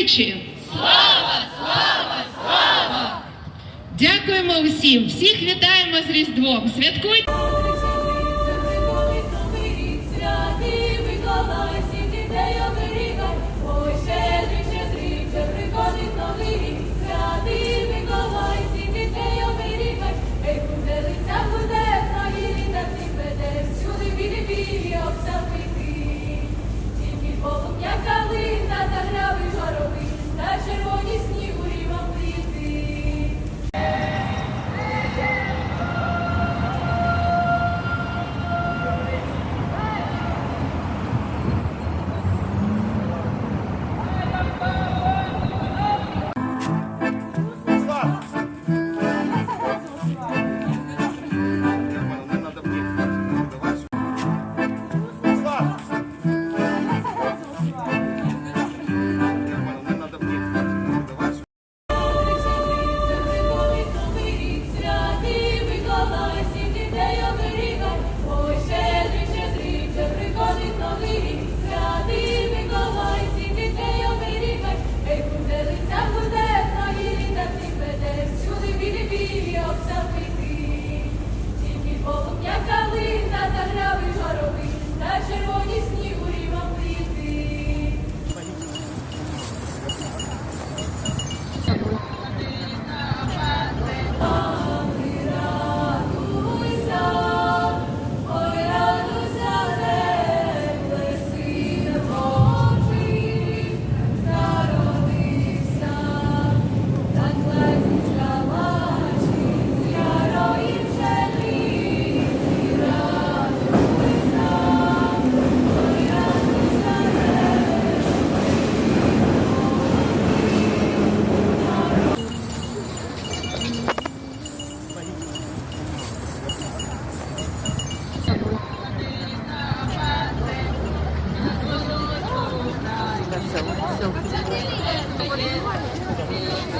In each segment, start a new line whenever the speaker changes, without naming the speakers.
тричі. Слава, слава, слава! Дякуємо усім, всіх вітаємо з Різдвом. Святкуйте!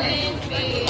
sempre.